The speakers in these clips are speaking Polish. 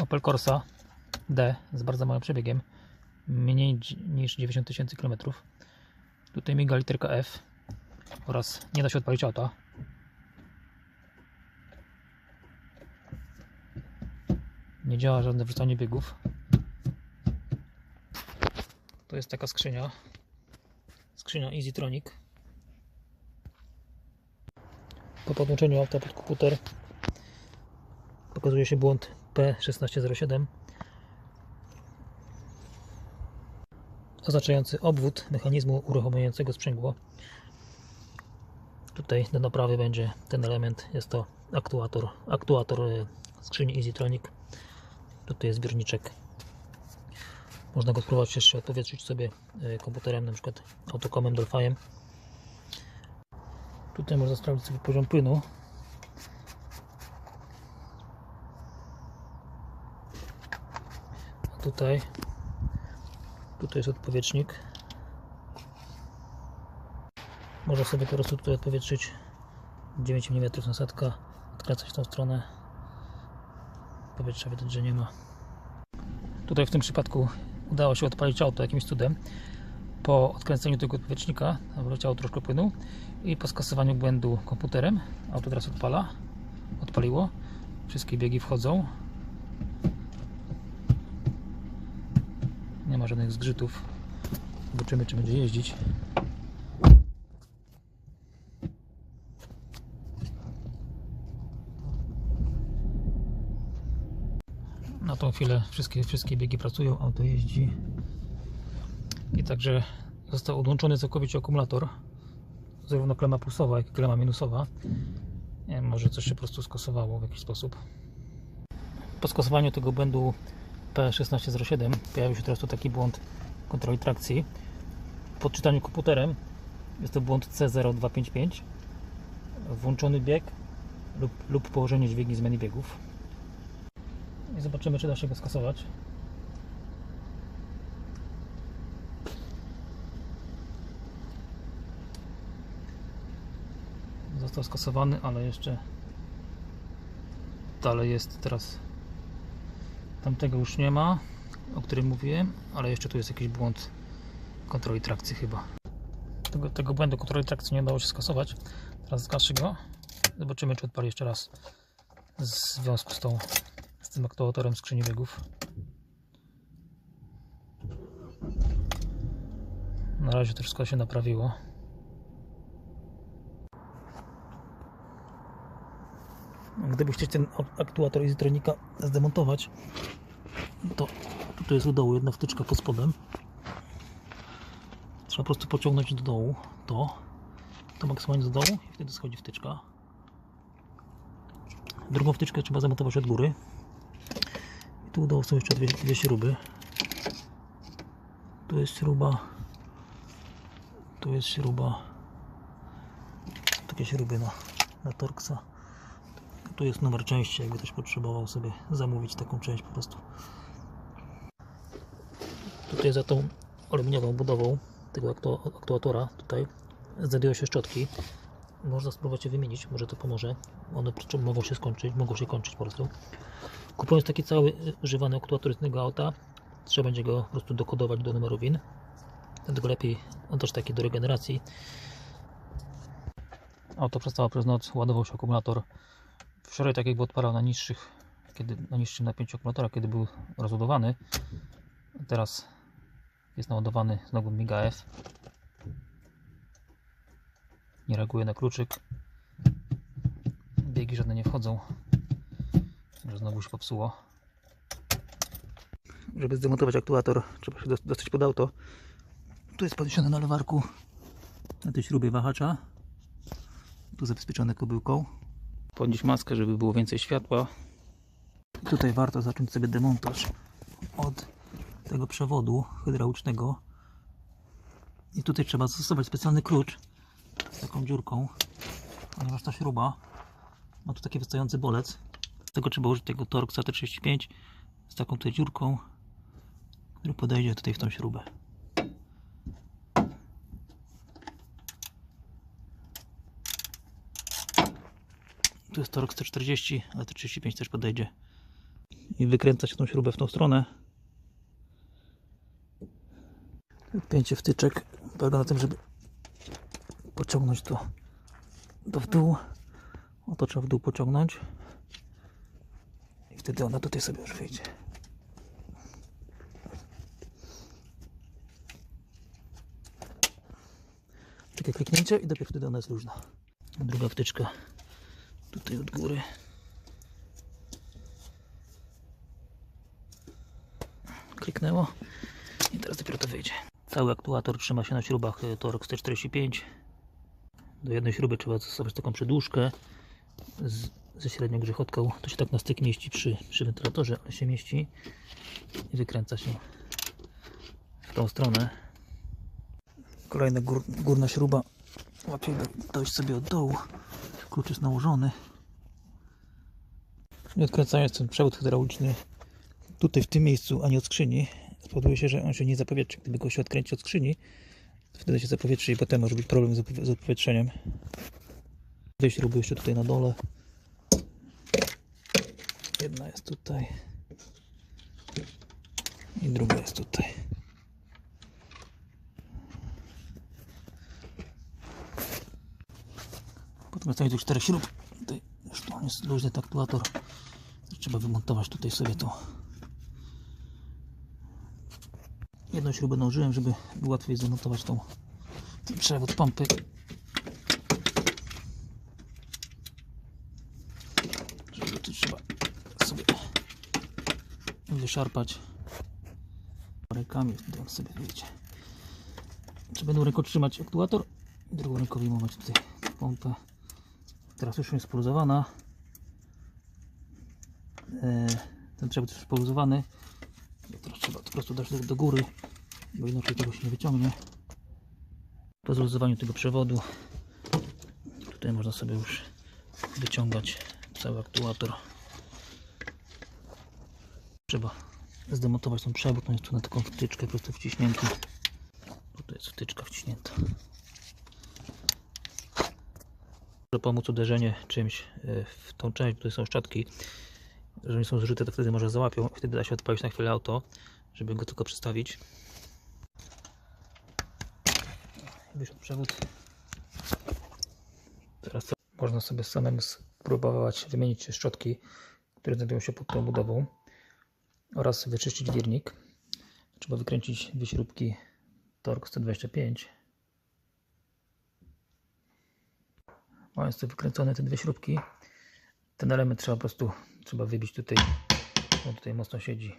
Opel Corsa D z bardzo małym przebiegiem, mniej niż 90 tysięcy km. Tutaj miga literka F oraz nie da się odpalić auta. Nie działa żadne wrzucanie biegów. To jest taka skrzynia. Skrzynia EasyTronic. Po podłączeniu auta pod komputer pokazuje się błąd P1607 oznaczający obwód mechanizmu uruchamiającego sprzęgło. Tutaj do naprawy będzie ten element, jest to aktuator, aktuator e, skrzyni EasyTronic. Tutaj jest zbiorniczek. Można go spróbować jeszcze odpowietrzyć sobie e, komputerem, na przykład autokomem Dolphin. Tutaj można sprawdzić sobie poziom płynu. Tutaj tutaj jest odpowietrznik. Można sobie po prostu tutaj odpowietrzyć 9 mm nasadka, odkręcać w tą stronę. Powietrza widać, że nie ma. Tutaj w tym przypadku udało się odpalić auto jakimś cudem. Po odkręceniu tego odpowietrznika wleciało troszkę płynu i po skasowaniu błędu komputerem auto teraz odpala. Odpaliło. Wszystkie biegi wchodzą. Ma żadnych zgrzytów. Zobaczymy, czy będzie jeździć. Na tą chwilę wszystkie, wszystkie biegi pracują, auto jeździ. I także został odłączony całkowicie akumulator. Zarówno klema plusowa, jak i klema minusowa. Wiem, może coś się po prostu skasowało w jakiś sposób. Po skasowaniu tego błędu P1607 pojawił się teraz tu taki błąd kontroli trakcji. Po czytaniu komputerem jest to błąd C0255. Włączony bieg lub, lub położenie dźwigni zmiany biegów. I zobaczymy, czy da się go skasować. Został skasowany, ale jeszcze dalej jest teraz Tamtego już nie ma, o którym mówiłem, ale jeszcze tu jest jakiś błąd kontroli trakcji chyba. Tego, tego błędu kontroli trakcji nie udało się skasować. Teraz zgaszę go. Zobaczymy, czy odpali jeszcze raz w związku z tą z tym aktuatorem skrzyni biegów. Na razie to wszystko się naprawiło. Gdyby chcieć ten aktuator izotronika zdemontować, to tutaj jest u dołu jedna wtyczka pod spodem. Trzeba po prostu pociągnąć do dołu to, to maksymalnie do dołu i wtedy schodzi wtyczka. Drugą wtyczkę trzeba zamontować od góry. I tu u dołu są jeszcze dwie, dwie śruby. Tu jest śruba. Tu jest śruba. Takie śruby na, na Torxa. Tu jest numer części, jakby ktoś potrzebował sobie zamówić taką część po prostu. Tutaj za tą aluminiową budową tego aktu aktuatora tutaj znajdują się szczotki. Można spróbować je wymienić, może to pomoże. One mogą się skończyć, mogą się kończyć po prostu. Kupując taki cały używany aktuator innego auta, trzeba będzie go po prostu dokodować do numeru WIN. Dlatego lepiej on też taki do regeneracji. Auto przestało przez noc, ładował się akumulator. Wczoraj tak jakby odpalał na niższych, kiedy, na niższym napięciu akumulatora, kiedy był rozładowany. Teraz jest naładowany znowu miga F. Nie reaguje na kluczyk. Biegi żadne nie wchodzą. Że znowu się popsuło. Żeby zdemontować aktuator, trzeba się dos- dostać pod auto. Tu jest podniesiony na lewarku na tej śrubie wahacza. Tu zabezpieczone kobyłką podnieść maskę, żeby było więcej światła. Tutaj warto zacząć sobie demontaż od tego przewodu hydraulicznego. I tutaj trzeba zastosować specjalny klucz z taką dziurką, ponieważ ta śruba ma tu taki wystający bolec. Z tego trzeba użyć tego Torxa T35 z taką tutaj dziurką, który podejdzie tutaj w tą śrubę. Tu jest Torx T40, ale T35 też podejdzie. i wykręca się tą śrubę w tą stronę. Pięcie wtyczek polega na tym, żeby pociągnąć to, to w dół. O to trzeba w dół pociągnąć. I wtedy ona tutaj sobie już wyjdzie. Takie kliknięcie i dopiero wtedy ona jest luźna. Druga wtyczka tutaj od góry. Kliknęło i teraz dopiero to wyjdzie. Cały aktuator trzyma się na śrubach y, Torx T45. Do jednej śruby trzeba zastosować taką przedłużkę z, ze średnią grzechotką. To się tak na styk mieści przy, przy wentylatorze, ale się mieści i wykręca się w tą stronę. Kolejna gór, górna śruba łapie dojść sobie od dołu. Klucz jest nałożony. Nie odkręcając ten przewód hydrauliczny tutaj w tym miejscu, a nie od skrzyni, spowoduje się, że on się nie zapowietrzy. Gdyby go się odkręcić od skrzyni, wtedy się zapowietrzy i potem może być problem z odpowietrzeniem. Dwie śruby jeszcze tutaj na dole. Jedna jest tutaj. I druga jest tutaj. Potem zostaje tu czterech śrub. Tutaj tu jest luźny aktuator. Trzeba wymontować tutaj sobie to. Jedną śrubę nałożyłem, żeby łatwiej zamontować tą przewód pompy. Żeby tu trzeba sobie wyszarpać rękami, wtedy sobie wyjdzie. Trzeba jedną ręką trzymać aktuator, drugą ręką wyjmować tutaj pompę. Teraz już jest poluzowana. E, Ten przewód już poluzowany. I Teraz trzeba to po prostu dać do, do góry, bo inaczej tego się nie wyciągnie. Po zluzowaniu tego przewodu tutaj można sobie już wyciągać cały aktuator. Trzeba zdemontować ten przewód, on jest tu na taką wtyczkę po prostu wciśnięty. Tutaj jest wtyczka wciśnięta. Może pomóc uderzenie czymś e, w tą część, tutaj są szczotki. Nie są zużyte, to wtedy może załapią. Wtedy da się odpalić na chwilę auto, żeby go tylko przestawić. Wyszedł przewód. Teraz co? można sobie samemu spróbować wymienić szczotki, które znajdują się pod tą budową oraz wyczyścić wirnik. Trzeba wykręcić dwie śrubki Torx 125 Mając tu wykręcone te dwie śrubki, ten element trzeba po prostu trzeba wybić tutaj. On tutaj mocno siedzi.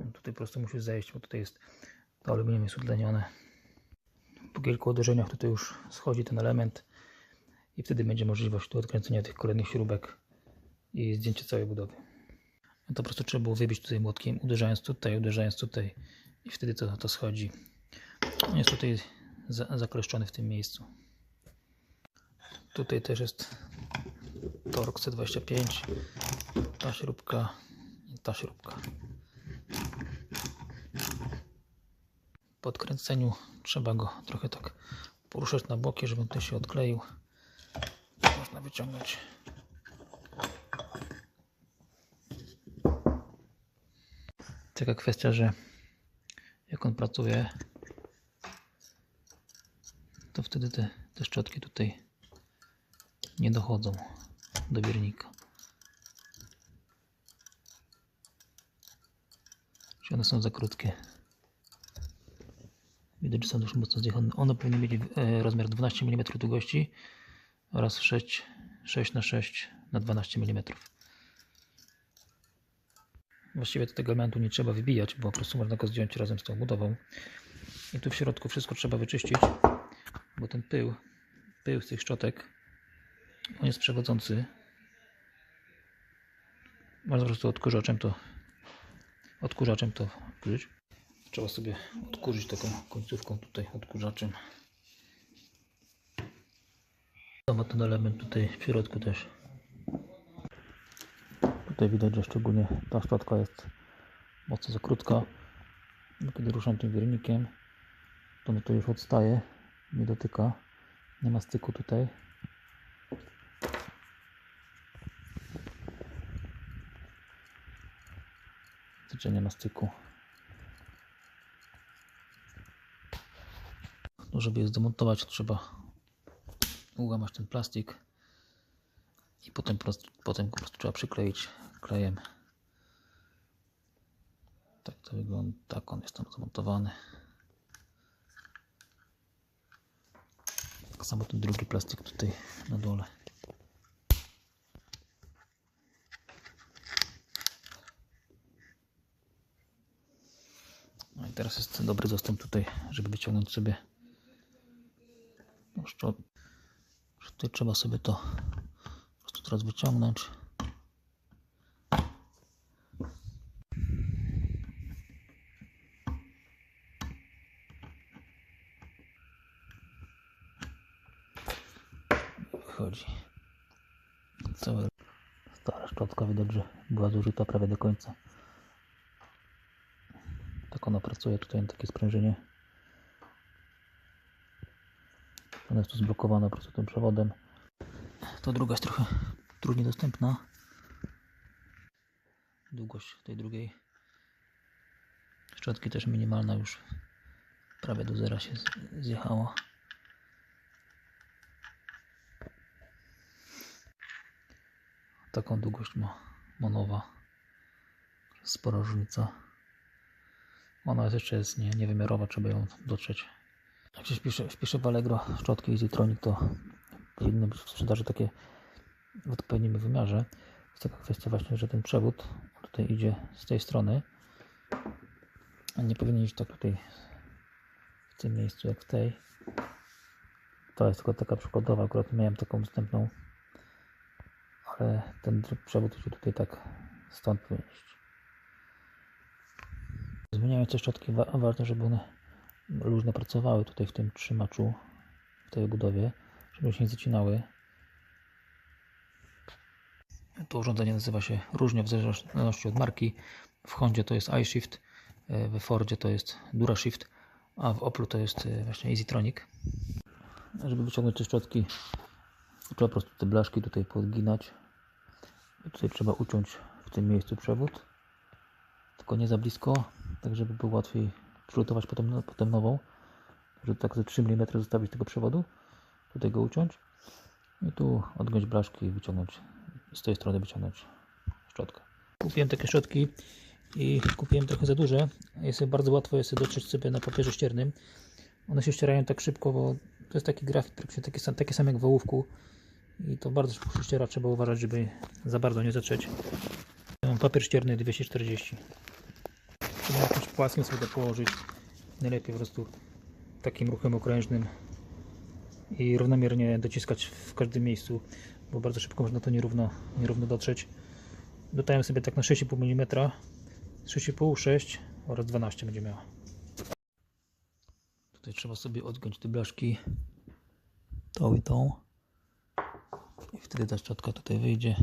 On tutaj po prostu musi zejść, bo tutaj jest to aluminium jest utlenione. Po kilku uderzeniach tutaj już schodzi ten element i wtedy będzie możliwość tu odkręcenia tych kolejnych śrubek i zdjęcie całej budowy. To po prostu trzeba było wybić tutaj młotkiem, uderzając tutaj, uderzając tutaj i wtedy to, to schodzi. On jest tutaj za, zakleszczony w tym miejscu. Tutaj też jest Torx C25, ta śrubka i ta śrubka. Po odkręceniu trzeba go trochę tak poruszać na boki, żeby on się odkleił. Można wyciągnąć. Taka kwestia, że jak on pracuje, to wtedy te, te szczotki tutaj nie dochodzą do biernika. Czyli one są za krótkie. Widać, że są dość mocno zjechane. One powinny mieć e, rozmiar 12 mm długości oraz 6, 6 na 6 na 12 mm. Właściwie tego elementu nie trzeba wybijać, bo po prostu można go zdjąć razem z tą budową. I tu w środku wszystko trzeba wyczyścić, bo ten pył, pył z tych szczotek, jest przewodzący. Można po prostu odkurzaczem to odkurzaczem to odkurzyć. Trzeba sobie odkurzyć taką końcówką tutaj odkurzaczem. To ma ten element tutaj w środku też. Tutaj widać, że szczególnie ta szczotka jest mocno za krótka. Kiedy ruszam tym wirnikiem, to no to już odstaje, nie dotyka. Nie ma styku tutaj. Styczenie na styku. No, żeby je zdemontować, trzeba ułamać ten plastik i potem, potem po prostu trzeba przykleić klejem. Tak to wygląda, tak on jest tam zamontowany. Tak samo ten drugi plastik tutaj na dole. No i teraz jest dobry dostęp tutaj, żeby wyciągnąć sobie no, szczot. Tutaj trzeba sobie to po prostu teraz wyciągnąć. Wychodzi. Całe stara szczotka widać, że była zużyta prawie do końca. Tak ona pracuje, tutaj takie sprężynie. Ona jest tu zblokowana po prostu tym przewodem. Ta druga jest trochę trudniej dostępna. Długość tej drugiej szczotki też minimalna już prawie do zera się zjechała. Taką długość ma monowa. Spora różnica. Ona jeszcze jest nie, niewymiarowa, trzeba ją dotrzeć. Jak się wpisze, wpisze w Allegro szczotki EasyTronic, to powinny być w sprzedaży takie w odpowiednim wymiarze. Jest taka kwestia właśnie, że ten przewód tutaj idzie z tej strony, nie powinien iść tak tutaj w tym miejscu jak w tej. To jest tylko taka przykładowa, akurat miałem taką wstępną, ale ten przewód idzie tutaj tak stąd powinien iść. Zmieniając te szczotki, wa- ważne, żeby one luźno pracowały tutaj w tym trzymaczu, w tej budowie, żeby się nie zacinały. To urządzenie nazywa się różnie w zależności od marki. W Hondzie to jest iShift, w Fordzie to jest DuraShift, a w Oplu to jest e, właśnie EasyTronic. Żeby wyciągnąć te szczotki, trzeba po prostu te blaszki tutaj podginać. Tutaj trzeba uciąć w tym miejscu przewód, tylko nie za blisko, tak żeby było łatwiej przylutować potem, potem nową. Żeby tak ze 3 mm zostawić tego przewodu, tutaj go uciąć i tu odgiąć blaszki i wyciągnąć z tej strony wyciągnąć szczotkę. Kupiłem takie szczotki i kupiłem trochę za duże. Jest je bardzo łatwo jest je dotrzeć sobie na papierze ściernym. One się ścierają tak szybko, bo to jest taki grafit praktycznie taki sam, taki sam jak w ołówku i to bardzo szybko się ściera. Trzeba uważać, żeby za bardzo nie zatrzeć. Mam papier ścierny 240. Trzeba jakimś płaskim sobie to położyć. Najlepiej po prostu takim ruchem okrężnym i równomiernie dociskać w każdym miejscu, bo bardzo szybko można to nierówno, nierówno dotrzeć. Dodałem sobie tak na 6,5 mm, 6,5, 6 oraz 12 będzie miała. Tutaj trzeba sobie odgiąć te blaszki tą i tą i wtedy ta szczotka tutaj wyjdzie.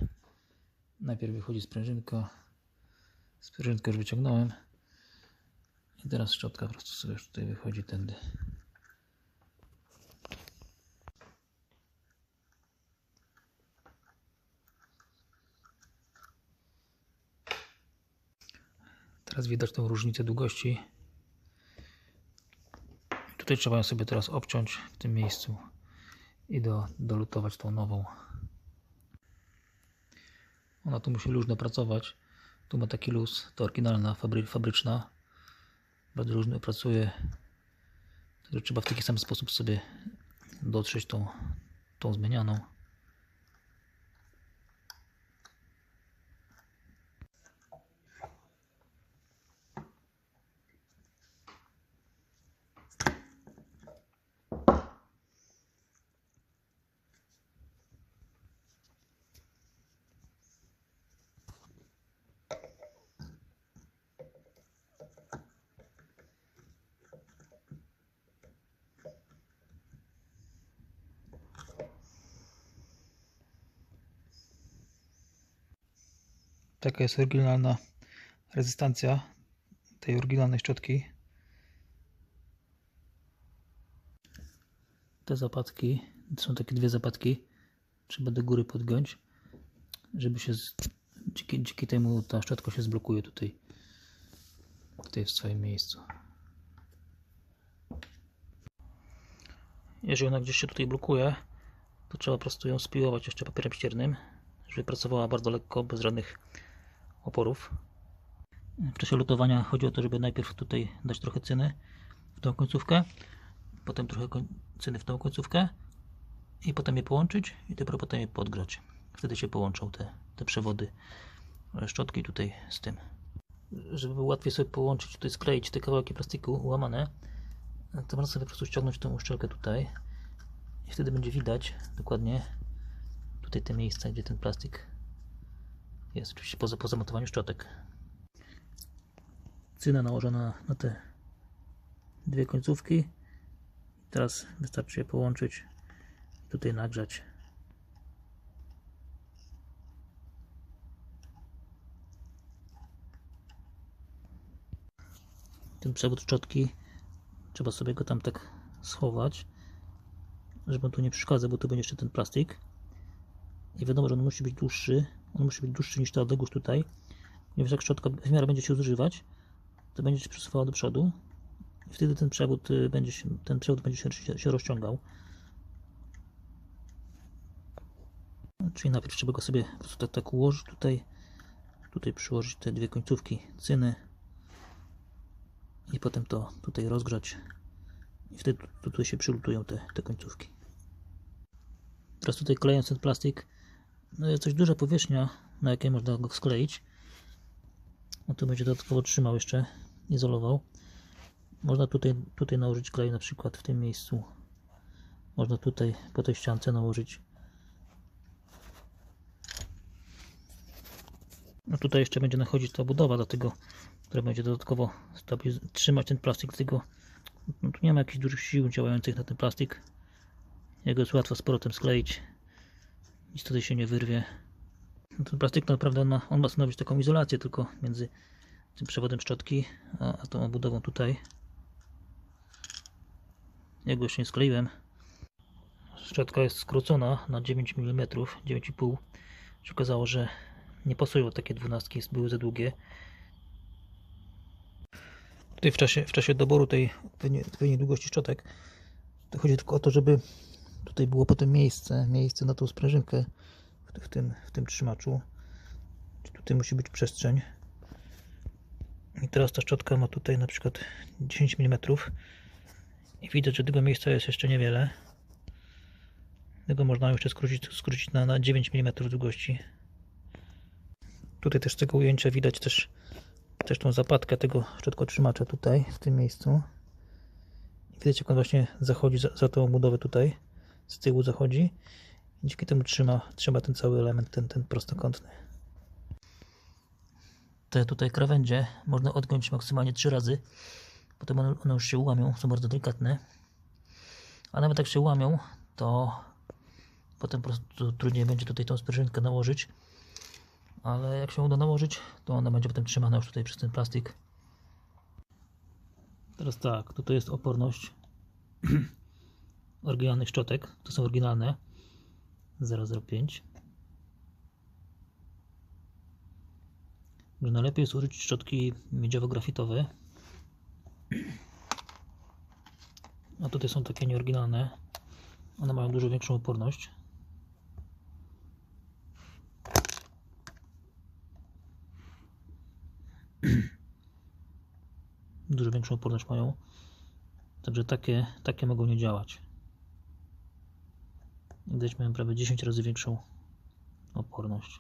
Najpierw wychodzi sprężynka. Sprężynkę już wyciągnąłem. I teraz szczotka po prostu sobie już tutaj wychodzi tędy. Teraz widać tą różnicę długości. Tutaj trzeba ją sobie teraz obciąć w tym miejscu i do, dolutować tą nową. Ona tu musi luźno pracować. Tu ma taki luz, to oryginalna, fabry, fabryczna. Bardzo luźno pracuje. Także trzeba w taki sam sposób sobie dotrzeć tą, tą zmienianą. Taka jest oryginalna rezystancja tej oryginalnej szczotki. Te zapadki, są takie dwie zapadki, trzeba do góry podgiąć, żeby się dzięki, dzięki temu ta szczotka się zblokuje tutaj tutaj w swoim miejscu. Jeżeli ona gdzieś się tutaj blokuje, to trzeba po prostu ją spiłować jeszcze papierem ściernym, żeby pracowała bardzo lekko, bez żadnych oporów. W czasie lutowania chodzi o to, żeby najpierw tutaj dać trochę cyny w tą końcówkę, potem trochę cyny w tą końcówkę i potem je połączyć i dopiero potem je podgrzać. Wtedy się połączą te, te przewody e, szczotki tutaj z tym. Żeby było łatwiej sobie połączyć, tutaj skleić te kawałki plastiku łamane, to można sobie po prostu ściągnąć tą uszczelkę tutaj i wtedy będzie widać dokładnie tutaj te miejsca, gdzie ten plastik jest. Oczywiście po, po zamontowaniu szczotek. Cyna nałożona na te dwie końcówki. Teraz wystarczy je połączyć i tutaj nagrzać. Ten przewód szczotki trzeba sobie go tam tak schować, żeby on tu nie przeszkadzał, bo tu będzie jeszcze ten plastik. I wiadomo, że on musi być dłuższy. On musi być dłuższy niż ta odległość tutaj. Ponieważ jak szczotka w miarę będzie się zużywać, to będzie się przesuwała do przodu. I wtedy ten przewód y, będzie się, ten przewód będzie się, się, rozciągał. Czyli najpierw trzeba go sobie po prostu tak, tak ułożyć tutaj. Tutaj przyłożyć te dwie końcówki cyny. I potem to tutaj rozgrzać. I wtedy tu- tutaj się przylutują te, te końcówki. Teraz tutaj klejąc ten plastik, no dość duża powierzchnia, na jakiej można go skleić. No to będzie dodatkowo trzymał jeszcze, izolował. Można tutaj, tutaj nałożyć klej na przykład w tym miejscu. Można tutaj po tej ściance nałożyć. No tutaj jeszcze będzie nachodzić ta budowa, dlatego która będzie dodatkowo trzymać ten plastik, dlatego no, tu nie ma jakichś dużych sił działających na ten plastik. Jego jest łatwo z powrotem skleić. Nic tutaj się nie wyrwie. No Ten plastik naprawdę on ma, on ma stanowić taką izolację tylko między tym przewodem szczotki a, a tą obudową tutaj. Ja go jeszcze nie skleiłem. Szczotka jest skrócona na 9 mm, 9,5. Się okazało, że nie pasują takie dwunastki, były za długie. Tutaj w czasie, w czasie doboru tej odpowiedniej, długości szczotek chodzi tylko o to, żeby tutaj było potem miejsce, miejsce na tą sprężynkę w, tym, w tym trzymaczu. Tutaj musi być przestrzeń. I teraz ta szczotka ma tutaj na przykład 10 mm i widać, że tego miejsca jest jeszcze niewiele. Tego można jeszcze skrócić, skrócić na, na 9 mm długości. Tutaj też z tego ujęcia widać też, też tą zapadkę tego szczotkotrzymacza tutaj, w tym miejscu. Widać jak on właśnie zachodzi za, za tą obudowę tutaj, z tyłu zachodzi. I dzięki temu trzyma, trzyma ten cały element, ten, ten prostokątny. Te tutaj krawędzie można odgiąć maksymalnie 3 razy. Potem one, one już się łamią, są bardzo delikatne. A nawet jak się łamią, to potem po prostu trudniej będzie tutaj tą sprężynkę nałożyć. Ale jak się uda nałożyć, to ona będzie potem trzymana już tutaj przez ten plastik. Teraz tak, tutaj jest oporność oryginalnych szczotek. To są oryginalne 005. Że najlepiej jest użyć szczotki miedziowo-grafitowe. A tutaj są takie nieoryginalne. One mają dużo większą oporność. Dużo większą oporność mają. Także takie, takie mogą nie działać. Widać mają prawie 10 razy większą oporność.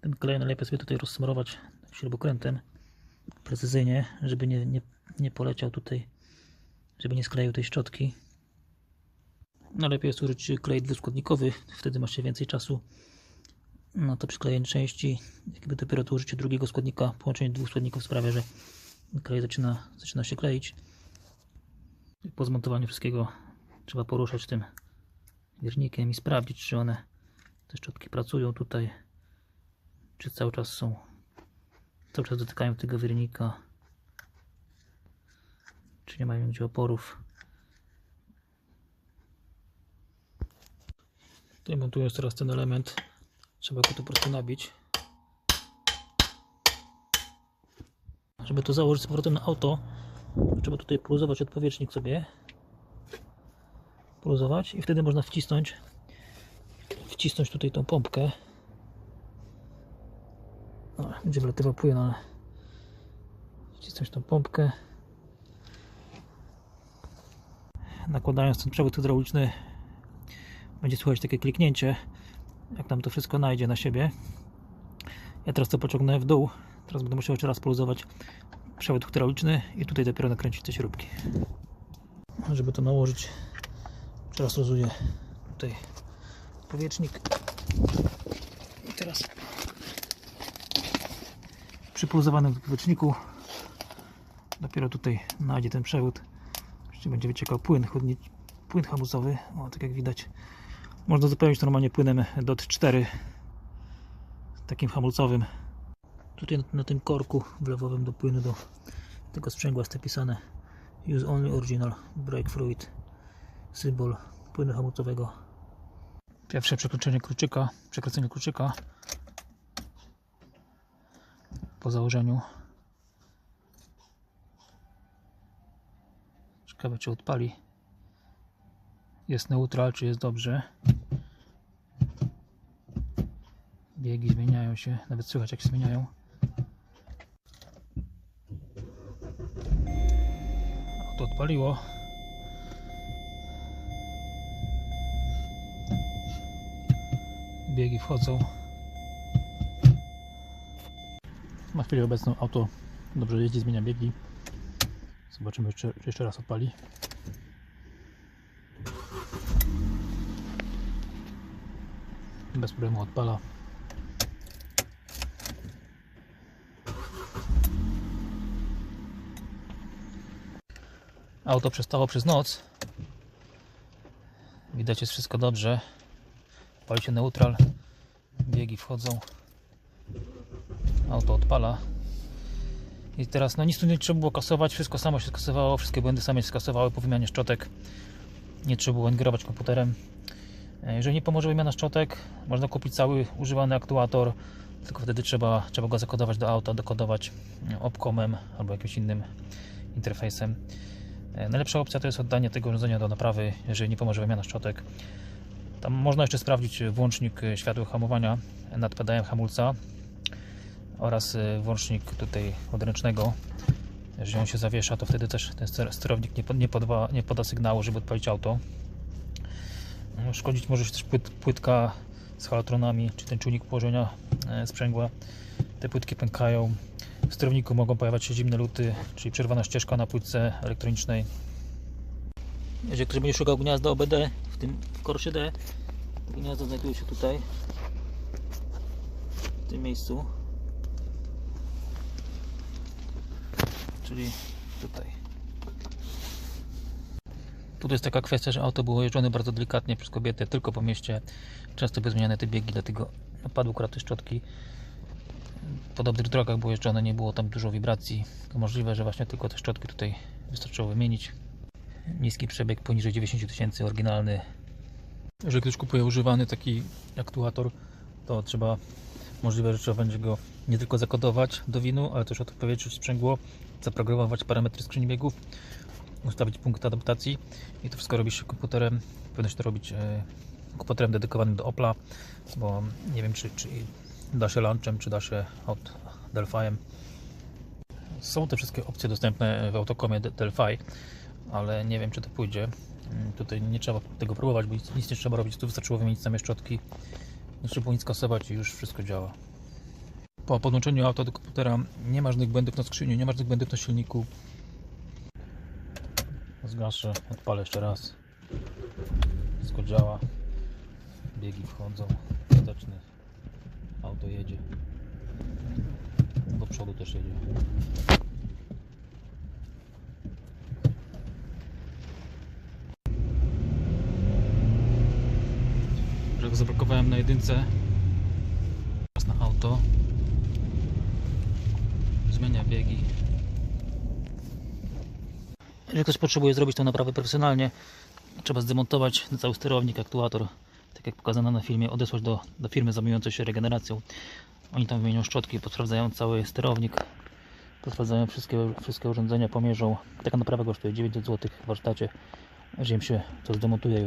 Ten klej najlepiej sobie tutaj rozsmarować śrubokrętem precyzyjnie, żeby nie, nie, nie poleciał tutaj, żeby nie skleił tej szczotki. Najlepiej jest użyć klej dwuskładnikowy, wtedy ma się więcej czasu na to przyklejenie części. Jakby dopiero to użycie drugiego składnika, połączenie dwóch składników sprawia, że klej zaczyna, zaczyna się kleić po zmontowaniu wszystkiego trzeba poruszać tym wiernikiem i sprawdzić, czy one, te szczotki pracują tutaj, czy cały czas są, cały czas dotykają tego wiernika, czy nie mają gdzie oporów. Tutaj montując teraz ten element, trzeba go tu po prostu nabić. Żeby to założyć z powrotem na auto, trzeba tutaj poluzować odpowietrznik sobie. Poluzować i wtedy można wcisnąć wcisnąć tutaj tą pompkę. O, będzie wlatywał płyn, ale wcisnąć tą pompkę. Nakładając ten przewód hydrauliczny będzie słychać takie kliknięcie, jak tam to wszystko najdzie na siebie. Ja teraz to pociągnę w dół. Teraz będę musiał jeszcze raz poluzować przewód hydrauliczny i tutaj dopiero nakręcić te śrubki. Żeby to nałożyć, teraz luzuję tutaj powietrznik. I teraz przy poluzowanym powietrzniku dopiero tutaj najdzie ten przewód. Jeszcze będzie wyciekał płyn, chłodni, płyn hamulcowy. O, tak jak widać. Można zupełnić normalnie płynem DOT 4 takim hamulcowym. Tutaj na, na tym korku wlewowym do płynu do tego sprzęgła jest napisane Use only original brake fluid symbol płynu hamulcowego. Pierwsze przekroczenie kluczyka, przekręcenie kluczyka po założeniu. Ciekawe czy odpali. Jest neutral, czy jest dobrze. Biegi zmieniają się, nawet słychać jak się zmieniają. Odpaliło. Biegi wchodzą. Na chwilę obecną auto dobrze jeździ, zmienia biegi. Zobaczymy, czy czy jeszcze raz odpali. Bez problemu odpala. Auto przestało przez noc. Widać jest wszystko dobrze. Pali się neutral. Biegi wchodzą. Auto odpala. I teraz no nic tu nie trzeba było kasować. Wszystko samo się skasowało. Wszystkie błędy same się skasowały po wymianie szczotek. Nie trzeba było ingerować komputerem. E, Jeżeli nie pomoże wymiana szczotek, można kupić cały używany aktuator, tylko wtedy trzeba, trzeba go zakodować do auta, dokodować e, opkomem albo jakimś innym interfejsem. E, Najlepsza opcja to jest oddanie tego urządzenia do naprawy, jeżeli nie pomoże wymiana szczotek. Tam można jeszcze sprawdzić włącznik e, światła hamowania nad pedałem hamulca oraz e, włącznik tutaj odręcznego. Jeżeli on się zawiesza, to wtedy też ten ster- sterownik nie, nie, nie poda sygnału, żeby odpalić auto. No, Szkodzić może się też płyt, płytka z halotronami, czy ten czujnik położenia e, sprzęgła. Te płytki pękają. W sterowniku mogą pojawiać się zimne luty, czyli przerwana ścieżka na płytce elektronicznej. Jeżeli ktoś będzie szukał gniazda OBD w tym w Corsie D, gniazdo znajduje się tutaj, w tym miejscu, czyli tutaj. Tutaj jest taka kwestia, że auto było jeżdżone bardzo delikatnie przez kobietę, tylko po mieście. Często były zmieniane te biegi, dlatego padły akurat te szczotki. Po dobrych drogach było jeżdżone, nie było tam dużo wibracji. Możliwe, że właśnie tylko te szczotki tutaj wystarczyło wymienić. Niski przebieg poniżej 90 tysięcy, oryginalny. Jeżeli ktoś kupuje używany taki aktuator, to trzeba możliwe, że trzeba będzie go nie tylko zakodować do winu, ale też odpowietrzyć sprzęgło, zaprogramować parametry skrzyni biegów, ustawić punkt adaptacji i to wszystko robi się komputerem. Powinno się to robić e, komputerem dedykowanym do Opla, bo nie wiem czy, czy da się launchem, czy da się od Delphi'em. Są te wszystkie opcje dostępne w autokomie De- Delphi, ale nie wiem czy to pójdzie. Mm, Tutaj nie trzeba tego próbować, bo nic, nie trzeba robić, tu wystarczyło wymienić same szczotki. Trzeba było nic kasować i już wszystko działa. Po podłączeniu auta do komputera nie ma żadnych błędów na skrzyni, nie ma żadnych błędów na silniku. Zgaszę, odpalę jeszcze raz. Wszystko działa. Biegi wchodzą. Wsteczny. Auto jedzie. Do przodu też jedzie. że go zablokowałem na jedynce teraz na auto zmienia biegi jeżeli ktoś potrzebuje zrobić to naprawdę profesjonalnie trzeba zdemontować cały sterownik, aktuator tak jak pokazano na filmie, odesłać do, do firmy zajmującej się regeneracją oni tam wymienią szczotki, posprawdzają cały sterownik Posprawdzają wszystkie, wszystkie urządzenia, pomierzą. Taka naprawa kosztuje 900 zł w warsztacie. Aż im się to zdemontuje